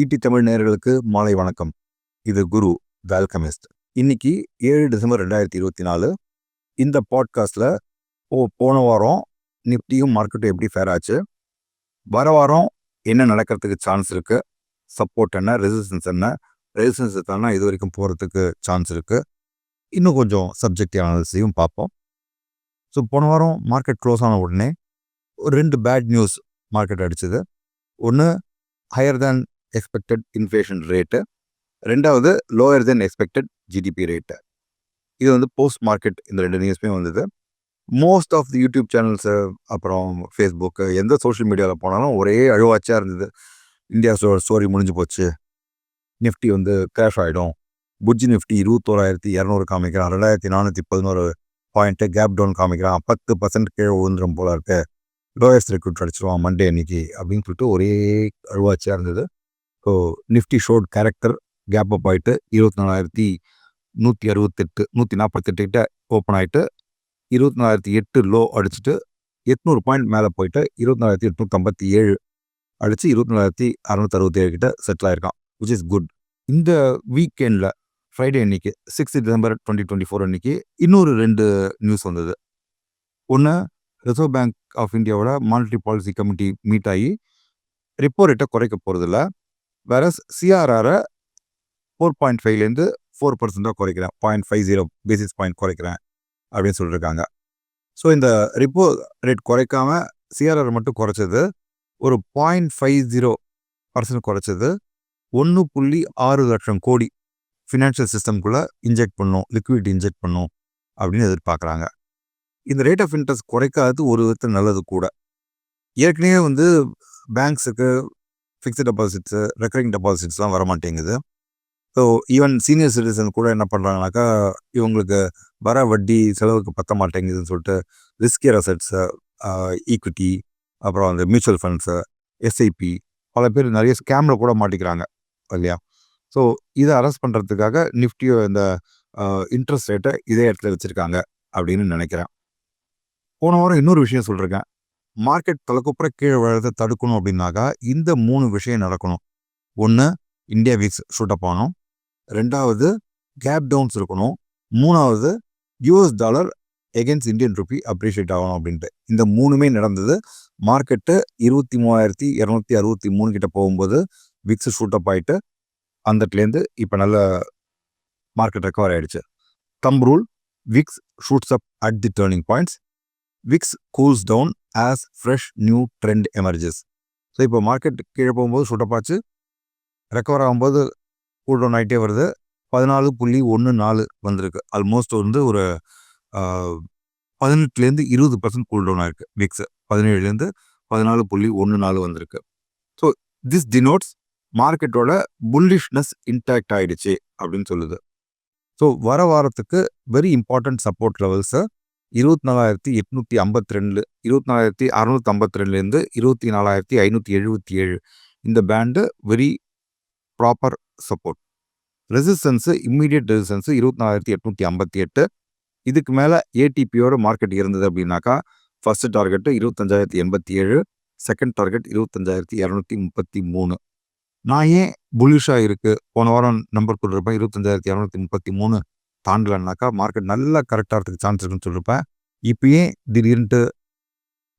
ஈட்டி தமிழ் நேயர்களுக்கு மாலை வணக்கம். இது குரு வெல்கமிஸ்ட். இன்னைக்கு ஏழு டிசம்பர் ரெண்டாயிரத்தி இருபத்தி நாலு. இந்த பாட்காஸ்ட்டில் ஓ போன வாரம் நிப்டியும் மார்க்கெட்டும் எப்படி ஃபேர் ஆச்சு? வர வாரம் என்ன நடக்கிறதுக்கு சான்ஸ் இருக்குது சப்போர்ட் என்ன? ரெசிஸ்டன்ஸ் என்ன? ரெசிஸ்டன்ஸ் தானே இது வரைக்கும் போகிறதுக்கு சான்ஸ் இருக்குது இன்னும் கொஞ்சம் சப்ஜெக்டிவ் அனாலிசிஸையும் பார்ப்போம். ஸோ போன வாரம் மார்க்கெட் க்ளோஸ் ஆன உடனே ஒரு ரெண்டு பேட் நியூஸ் மார்க்கெட் அடிச்சது. ஒன்று higher than expected inflation rate ரெண்டாவது lower than expected GDP rate இது வந்து போஸ்ட் மார்க்கெட் இந்த ரெண்டு நியூஸுமே வந்தது. Most of the YouTube channels அப்புறம் ஃபேஸ்புக்கு எந்த சோஷியல் மீடியாவில் போனாலும் ஒரே அழுவாச்சியாக இருந்தது. இந்தியா ஸ்டோ ஸ்டோரி முடிஞ்சு போச்சு. நிஃப்டி வந்து கிராஷ் ஆகிடும் புட்ஜி நிஃப்டி இருபத்தோராயிரத்தி இரநூறு காமிக்கிறான். ரெண்டாயிரத்தி நானூற்றி பதினோரு பாயிண்ட்டு கேப் டவுன் காமிக்கிறான். பத்து பர்சன்ட் கீழே விழுந்துரும் போல இருக்கு. லோயஸ்ட் ரெக்ரூட் அடிச்சிருவான் மண்டே அன்னைக்கு அப்படின்னு சொல்லிட்டு ஒரே அழுவாச்சியாக இருந்தது. So Nifty showed character gap up ஆகிட்டு இருபத்தி நாலாயிரத்தி நூற்றி அறுபத்தெட்டு நூற்றி நாற்பத்தெட்டு கிட்ட ஓப்பன் ஆகிட்டு இருபத்தி நாலாயிரத்தி எட்டு லோ அடிச்சுட்டு எட்நூறு பாயிண்ட் மேலே போயிட்டு இருபத்தி நாலாயிரத்தி எட்நூற்றி ஐம்பத்தி ஏழு அடித்து இருபத்தி நாலாயிரத்தி அறுநூத்தி அறுபத்தேழு கிட்ட செட்டில் ஆயிருக்கான் விச் இஸ் குட் இந்த வீக்கெண்டில் ஃப்ரைடே அன்னைக்கு six December twenty twenty four அன்னைக்கு இன்னொரு ரெண்டு நியூஸ் வந்தது. ஒன்று ரிசர்வ் பேங்க் ஆஃப் இந்தியாவோட மானிட்டரி பாலிசி கமிட்டி மீட் ஆகி ரிப்போ ரேட்டை குறைக்க போகிறதில்ல வேற சிஆர்ஆரை ஃபோர் பாயிண்ட் ஃபைவ்லேருந்து ஃபோர் பர்சன்ட்டாக குறைக்கிறேன். Point five zero basis point குறைக்கிறேன் அப்படின்னு சொல்லியிருக்காங்க ஸோ இந்த ரிப்போ ரேட் குறைக்காம சிஆர்ஆர் மட்டும் குறைச்சது ஒரு பாயிண்ட் ஃபைவ் ஜீரோ பர்சன்ட் குறைச்சது ஒன்று புள்ளி ஆறு லட்சம் கோடி ஃபினான்ஷியல் சிஸ்டம்குள்ளே இன்ஜெக்ட் பண்ணும் லிக்விட் இன்ஜெக்ட் பண்ணும் அப்படின்னு எதிர்பார்க்குறாங்க. இந்த ரேட் ஆஃப் இன்ட்ரெஸ்ட் குறைக்காதது ஒரு விதத்தில் நல்லது கூட. ஏற்கனவே வந்து பேங்க்ஸுக்கு ஃபிக்ஸ்ட் டெபாசிட்ஸு ரெக்கரிங் டெபாசிட்ஸ்லாம் வர மாட்டேங்குது ஸோ ஈவன் சீனியர் சிட்டிசன் கூட என்ன பண்ணுறாங்கனாக்கா இவங்களுக்கு வர வட்டி செலவுக்கு பத்த மாட்டேங்குதுன்னு சொல்லிட்டு ரிஸ்கியர் அசட்ஸு ஈக்விட்டி அப்புறம் அந்த மியூச்சுவல் ஃபண்ட்ஸு எஸ்ஐபி பல பேர் நிறைய ஸ்கேமில் கூட மாட்டிக்கிறாங்க இல்லையா? ஸோ இதை அரெஸ்ட் பண்ணுறதுக்காக நிஃப்டியோ இந்த இன்ட்ரெஸ்ட் ரேட்டை இதே இடத்துல வச்சுருக்காங்க அப்படின்னு நினைக்கிறேன். போன வாரம் இன்னொரு விஷயம் சொல்லியிருக்கேன் மார்க்கெட் தலைக்குப்புற கீழே விழுறதை தடுக்கணும் அப்படின்னாக்கா இந்த மூணு விஷயம் நடக்கணும். ஒன்று இந்தியா வீக்ஸ் ஷூட்டப் ஆகணும் ரெண்டாவது கேப் டவுன்ஸ் இருக்கணும். மூணாவது US dollar against Indian rupee appreciate ஆகணும் அப்படின்ட்டு. இந்த மூணுமே நடந்தது. மார்க்கெட்டு இருபத்தி மூவாயிரத்தி இரநூத்தி அறுபத்தி மூணு கிட்ட போகும்போது விக்ஸ் ஷூட்டப் ஆகிட்டு அந்தட்லேருந்து இப்போ நல்ல மார்க்கெட் ரெக்கவர் ஆகிடுச்சு thumb rule VIX shoots up at the turning points VIX cools down as fresh new trend emerges so இப்போ மார்க்கெட் கீழே போகும்போது சுட்டப்பாச்சு. ரெக்கவர் ஆகும்போது கூல் டவுன் ஆகிட்டே வருது. பதினாலு புள்ளி ஒன்று நாலு வந்திருக்கு. ஆல்மோஸ்ட் வந்து ஒரு பதினெட்டுலேருந்து இருபது பர்சன்ட் கூல் டவுன் ஆயிருக்கு. விக்ஸ் பதினேழுலேருந்து பதினாலு புள்ளி ஒன்று நாலு வந்திருக்கு. ஸோ திஸ் டினோட்ஸ் மார்க்கெட்டோட புல்லிஷ்னஸ் இன்டாக்ட் ஆகிடுச்சு அப்படின்னு சொல்லுது. ஸோ வர வாரத்துக்கு வெரி இம்பார்ட்டன்ட் சப்போர்ட் லெவல்ஸை இருபத்தி நாலாயிரத்தி எட்நூற்றி ஐம்பத்தி ரெண்டு இருபத்தி நாலாயிரத்தி அறநூற்றி ஐம்பத்தி ரெண்டுலேருந்து இருபத்தி நாலாயிரத்தி ஐநூற்றி எழுபத்தி ஏழு. இந்த band very proper support. Resistance immediate resistance இருபத்தி நாலாயிரத்தி எட்நூற்றி ஐம்பத்தி எட்டு. இதுக்கு மேலே ஏடிபியோட மார்க்கெட் இருந்தது அப்படின்னாக்கா ஃபஸ்ட்டு டார்கெட்டு இருபத்தஞ்சாயிரத்தி எண்பத்தி ஏழு செகண்ட் டார்கெட் இருபத்தஞ்சாயிரத்தி இரநூத்தி முப்பத்தி மூணு. நான் ஏன் புலிஷாக இருக்குது போன வாரம் நம்பர் கொடுத்துருப்பேன் இருபத்தஞ்சாயிரத்தி இரநூத்தி முப்பத்தி மூணு. தாண்டலன்னாக்கா மார்க்கெட் நல்லா கரெக்டாக இருக்கிறதுக்கு சான்ஸ் இருக்குன்னு சொல்லியிருப்பேன் இப்போ ஏன் திடீர்னுட்டு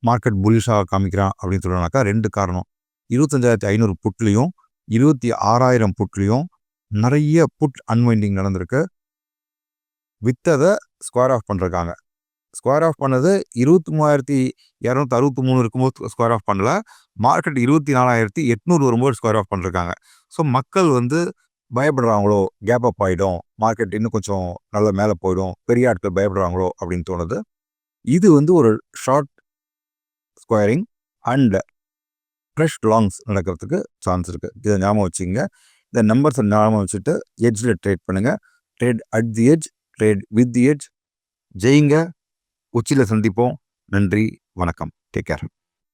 மார்க்கெட் புலிஷாக காமிக்கிறான் அப்படின்னு சொல்கிறனாக்கா ரெண்டு காரணம். இருபத்தஞ்சாயிரத்தி ஐநூறு புட்லேயும் இருபத்தி ஆறாயிரம் புட்லேயும் நிறைய புட் அன்வைண்டிங் நடந்திருக்கு. வித்ததை ஸ்கொயர் ஆஃப் பண்ணிருக்காங்க. ஸ்கொயர் ஆஃப் பண்ணது இருபத்தி மூவாயிரத்தி இரநூத்தி அறுபத்தி மூணு இருக்கும்போது ஸ்கொயர் ஆஃப் பண்ணல. மார்க்கெட் இருபத்தி நாலாயிரத்தி எட்நூறு வரும்போது ஸ்கொயர் ஆஃப் பண்ணிருக்காங்க. ஸோ மக்கள் வந்து பயப்படுறாங்களோ கேப் அப் ஆகிடும் மார்க்கெட் இன்னும் கொஞ்சம் நல்ல மேலே போயிடும் பெரிய ஆட்கள் பயப்படுறாங்களோ அப்படின்னு தோணுது. இது வந்து ஒரு short squaring and fresh longs நடக்கிறதுக்கு சான்ஸ் இருக்குது இதை ஞாபகம் வச்சுங்க இந்த நம்பர்ஸை ஞாபகம் வச்சுட்டு எட்ஜில் ட்ரேட் பண்ணுங்கள் trade at the edge trade with the edge ஜெயிங்க. உச்சியில் சந்திப்போம். நன்றி. வணக்கம். Take care